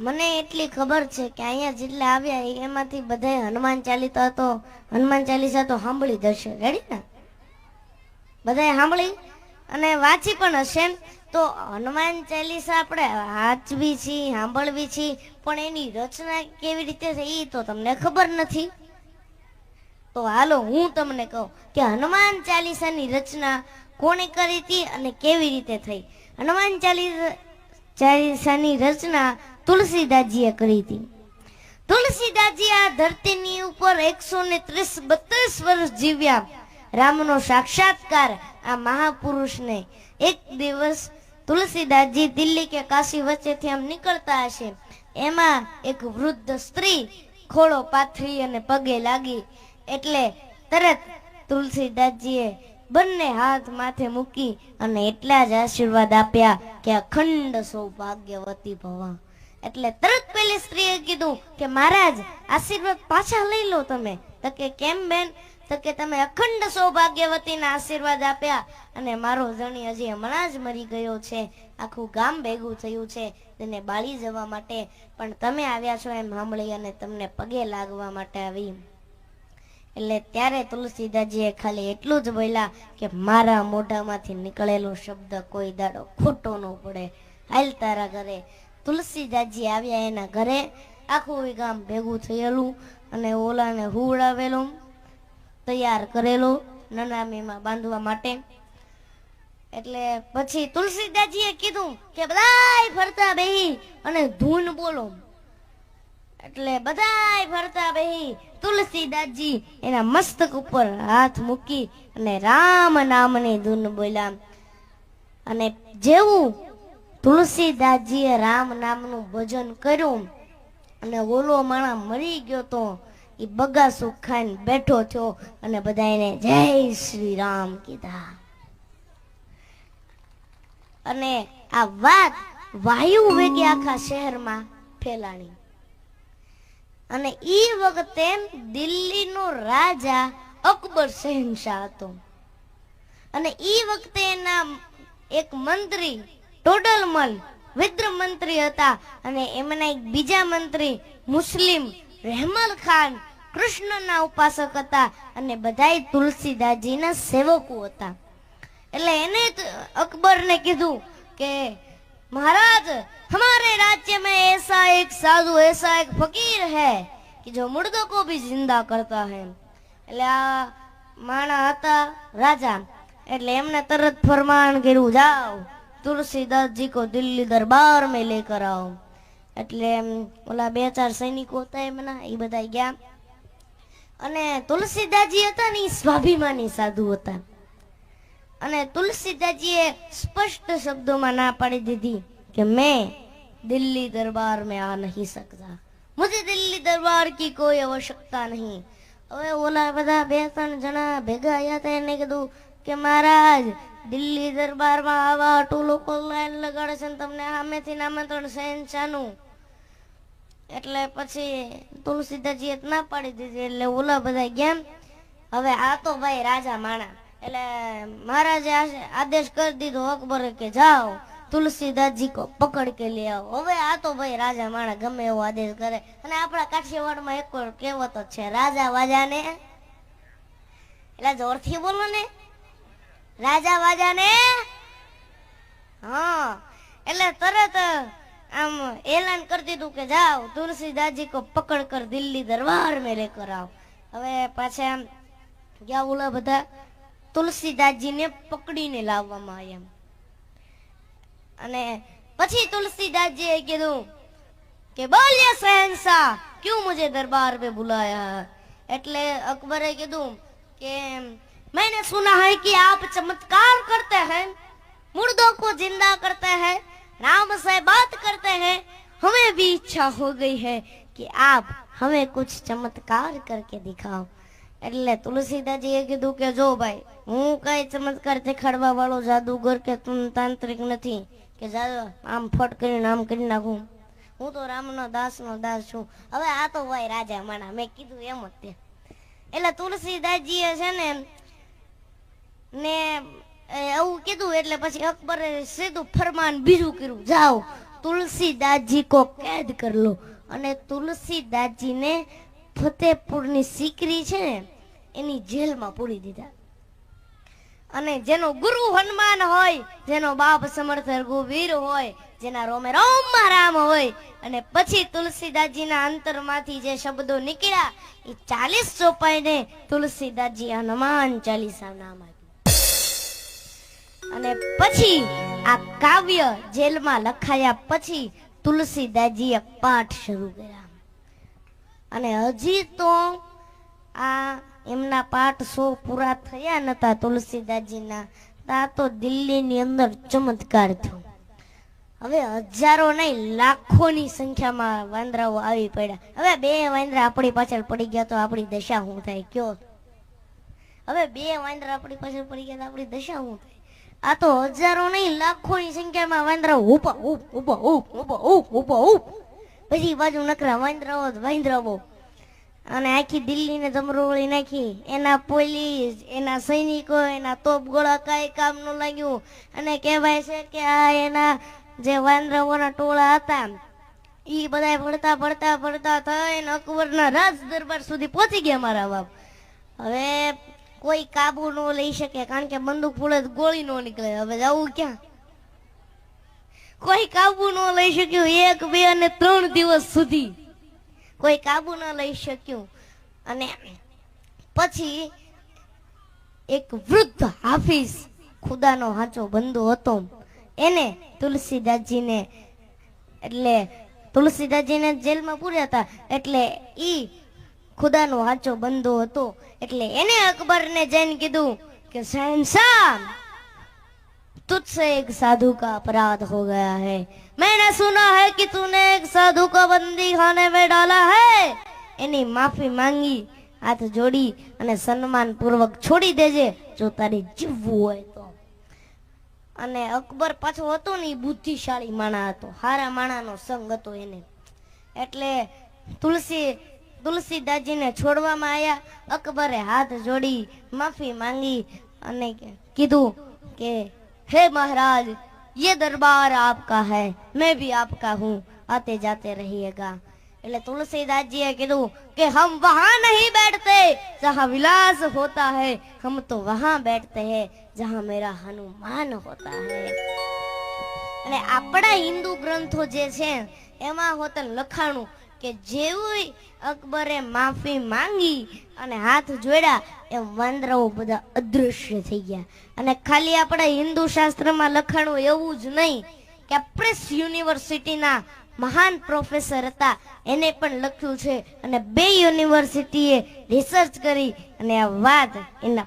મને એટલી ખબર છે કે અહીંયા જેટલા આવ્યા એમાંથી બધાએ હનુમાન ચાલીસા તો, હનુમાન ચાલીસા તો સાંભળી જ હશે. રેડી ને? બધાએ સાંભળી? અને વાંચી પણ હશે? તો હનુમાન ચાલીસા આપણે વાંચવી છીએ સાંભળવી છીએ પણ એની રચના કેવી રીતે છે એ તો તમને ખબર નથી. તો હાલો હું તમને કહું કે હનુમાન ચાલીસાની રચના કોણે કરી હતી અને કેવી રીતે થઈ? હનુમાન ચાલીસા ચાલીસાની રચના તુલસીદાસજીએ કરી હતી. તુલસીદાસજી આ ધરતીની ઉપર એકસો ને ત્રીસ બત્રીસ વર્ષ જીવ્યા. રામનો સાક્ષાત્કાર આ મહાપુરુષને એક દિવસ તુલસીદાસજી દિલ્હી કે કાશી વચ્ચેથી આમ નીકળતા હશે. એમાં એક વૃદ્ધ સ્ત્રી ખોળો પાથરી અને પગે લાગી. એટલે તરત તુલસીદાસજીએ બંને હાથ માથે મૂકી અને એટલા જ આશીર્વાદ આપ્યા કે અખંડ સૌભાગ્યવતી ભવા. એટલે તરત પેલી સ્ત્રીએ કીધું કે, મહારાજ, આશીર્વાદ પાછા લઈ લો તમે. તો કે, કેમ બેન? તો કે, તમે અખંડ સૌભાગ્યવતીના આશીર્વાદ આપ્યા અને મારો ધણી હજી હમણાં જ મરી ગયો છે. આખું ગામ ભેગું થયું છે તેને બાળી જવા માટે. પણ તમે આવ્યા છો એમ સાંભળી અને તમને પગે લાગવા માટે આવી. એટલે ત્યારે તુલસીદાસજીએ ખાલી એટલું જ બોલ્યા કે, મારા મોઢામાંથી નીકળેલો શબ્દ કોઈ દાડો ખોટો ન પડે. હાલ તારા ઘરે તુલસીદાસજી આવ્યા એના ઘરે. આખું ગામ ભેગું થયેલું અને ઓલાને હુવડાવેલું, તૈયાર કરેલું નનામીમાં બાંધવા માટે. એટલે પછી તુલસીદાસજીએ કીધું કે બધાય ફરતા બેહી અને ધૂન બોલો. એટલે બધાય ફરતા બેહી તુલસીદાસજી એના મસ્તક ઉપર હાથ મૂકી અને રામ નામની ધૂન બોલ્યા. અને જેવું તુલસીદાસજીએ રામ નામનું ભજન કર્યું અને ઓલો માણા મરી ગયો તો એ બગાસુ ખાઈને બેઠો થયો અને બધા એને જય શ્રી રામ કીધા. અને આ વાત વાયુ વેગે આખા શહેરમાં ફેલાણી. અને એ વખતે દિલ્હીનો રાજા અકબર શહેનશાહ હતો. અને એ વખતે એના એક મંત્રી ટોડલમલ વિદ્ર મંત્રી હતા અને એમના એક બીજા મંત્રી મુસ્લિમ રહેમલ ખાન કૃષ્ણના ઉપાસક હતા અને બધાય તુલસીદાસજીના સેવકો હતા એટલે એને જ અકબરને કીધું કે महाराज हमारे राज्य में ऐसा एक साधु ऐसा एक फकीर है कि जो मुर्दों को भी जिंदा करता है એટલે આ માણા હતા રાજા એટલે એમને તરત ફરમાન કર્યું જાઓ તુલસીદાસ જી કો દિલ્હી દરબાર મેં લેકર આવો. એટલે ઓલા બે ચાર સૈનિકો હતા એમના એ બધા ગયા. અને તુલસીદાસજી હતા ને એ સ્વાભિમાની સાધુ હતા. અને તુલસીદાસજીએ સ્પષ્ટ શબ્દોમાં ના પાડી દીધી કે મેં દિલ્હી દરબાર મેં આ નહીં શકતા. મુજે દિલ્હી દરબાર કી કોઈ આવશ્યકતા નહીં. હવે ઓલા બધા બે ત્રણ જણા ભેગા આવ્યા હતા એને કીધું કે મહારાજ દિલ્હી દરબારમાં આવા આટલું લોકો લાઈન લગાડે છે તમને સામેથી આમંત્રણ શહેનશાહનું એટલે પછી તુલસીદાસજીએ ના પાડી દીધી, એટલે ઓલા બધા ગયા હવે આ તો ભાઈ રાજા માણા. એટલે મહારાજે આદેશ કરી દીધો અકબરે કે જાઓ, તુલસીદાસજી કો પકડ કે લે આવો. હવે આ તો ભાઈ રાજા માણા ગમે એવો આદેશ કરે. અને આપણા કાઠિયાવાડમાં એક કહેવત છે, રાજા વાજાને. એટલે જોરથી બોલો ને. રાજા વાજા ને હા, એટલે તરત આમ એલાન કરી દીધું કે જાઓ, તુલસીદાસજી કો પકડ કર દિલ્હી દરબાર મેં લેકર આવ. હવે પાછા આમ ગયા ઓલા બધા તુલસીદાસજીને પકડીને લાવવામાં આવ્યા અને પછી તુલસીદાસજીએ કીધું કે બોલ્ય શહેનશાહ ક્યુ મુજે દરબાર પે બુલાયા એટલે અકબરે કીધું કે मैंने सुना है कि आप चमत्कार करते हैं मुर्दों को जिंदा करते हैं राम से बात करते हैं हमें भी इच्छा हो गई है कि आप हमें कुछ चमत्कार करके दिखाओ એટલે તુલસીદાસજીએ કીધું કે જો ભાઈ હું કઈ ચમત્કાર દેખાડવા વાળો જાદુગર કે તું તાંત્રિક નથી કે જા- આમ ફટ કરીને આમ કરી નાખું હું તો રામનો દાસનો દાસ છું હવે આ તો ભાઈ રાજા માણા મેં કીધું એમ જ તે એટલે તુલસીદાસજીએ છે ને ને એવું કીધું એટલે પછી અકબરે સીધું ફરમાન બીજું કર્યું, જાઓ, તુલસીદાસજી કો કેદ કર અને તુલસીદાસજીને ફતેપુરની સિકરી છે ને, એની જેલમાં પૂરી દીધા. અને જેનો ગુરુ હનુમાન હોય, જેનો બાપ સમર્થ રઘુવીર હોય, જેના રોમે રોમમાં રામ હોય, અને પછી તુલસીદાસજીના અંતરમાંથી જે શબ્દો નીકળ્યા, એ ચાલીસ ચોપાઈને તુલસીદાસજી હનુમાન ચાલીસા નામ અને પછી આ કાવ્ય જેલમાં લખાયા પછી તુલસીદાસજીએ પાઠ શરૂ કર્યા. અને હજી તો આ એમના પાઠ સો પૂરા થયા નતા તુલસીદાસજીના તા તો દિલ્હીની અંદર ચમત્કાર થયો. હવે હજારો નહીં, લાખોની સંખ્યામાં વાંદરાઓ આવી પડ્યા. હવે બે વાંદરા આપણી પાછળ પડી ગયા તો આપણી દશા શું થાય? કયો? હવે બે વાંદરા આપણી પાછળ પડી ગયા તો આપણી દશા શું થાય આ તો હજારો નહીં, લાખોની સંખ્યામાં વાંદરા ઊભા ઉપ ઊભા ઉપ ઊભા ઉપ ઊભા ઉપ પછી બાજુ નકરા વાંદરાઓ જ વાંદરાઓ. અને આખી દિલ્હીને ધમરોળી નાખી. એના પોલીસ, એના સૈનિકો, એના તોપ ગોળા કાંઈ કામ ન લાગ્યું. અને કહેવાય છે કે આ એના જે વાંદરાઓના ટોળા હતા એ બધા પડતા પડતા પડતા થઈને અકબરના રાજ દરબાર સુધી પહોંચી ગયા મારા બાપ. હવે કોઈ કાબુ ન લઈ શકે કારણ કે બંદૂક તો ગોળી નો નીકળે. હવે જવું ક્યાં? કોઈ કાબુ ન લઈ શક્યું એક, બે અને ત્રણ દિવસ સુધી. કોઈ કાબુ ન લઈ શક્યું. અને પછી એક વૃદ્ધ હાફિઝ ખુદાનો હાચો બંધુ હતો. એને તુલસીદાસજીને એટલે તુલસીદાસજીને જેલમાં પૂર્યા હતા. એટલે ઈ ખુદાનો હાચો બંધુ હતો એટલે એને અકબરને જઈને કીધું કે શહેનશાહ तुझसे एक साधु का अपराध हो गया है मैंने सुना है कि तूने एक साधु को बंदी खाने में डाला है એની માફી માંગી હાથ જોડી અને સન્માન પૂર્વક છોડી દેજે જો તારે જીવવું હોય તો અને અકબર પાછો હતો ને ઈ બુદ્ધિશાળી માણા હતો હારા માણાનો સંગ હતો એને એટલે તુલસી તુલસીદાસજીને છોડવામાં આવ્યા અકબરે હાથ જોડી માફી માંગી અને કે- કીધું કે हे महाराज ये दरबार आपका है मैं भी आपका हूँ आते जाते रहिएगा એટલે તુલસીદાસજીએ કીધું કે હમ વહાં નહીં બેઠતે જહાં વિલાસ હોતા है हम तो वहां बैठते हैं जहां मेरा हनुमान होता है અને આપણા હિન્દુ ગ્રંથો જે છે એમાં હોતન લખાણું કે જેવું અકબરે માફી માંગી અને હાથ જોડ્યા, એ વાંદરાઓ બધા અદૃશ્ય થઈ ગયા. અને ખાલી આપણા હિન્દુ શાસ્ત્રમાં લખાણું એવું જ નહીં કે પ્રેસ યુનિવર્સિટીના મહાન પ્રોફેસર હતા. એને પણ લખ્યું છે. અને બે યુનિવર્સિટીએ રિસર્ચ કરી અને આ વાત એના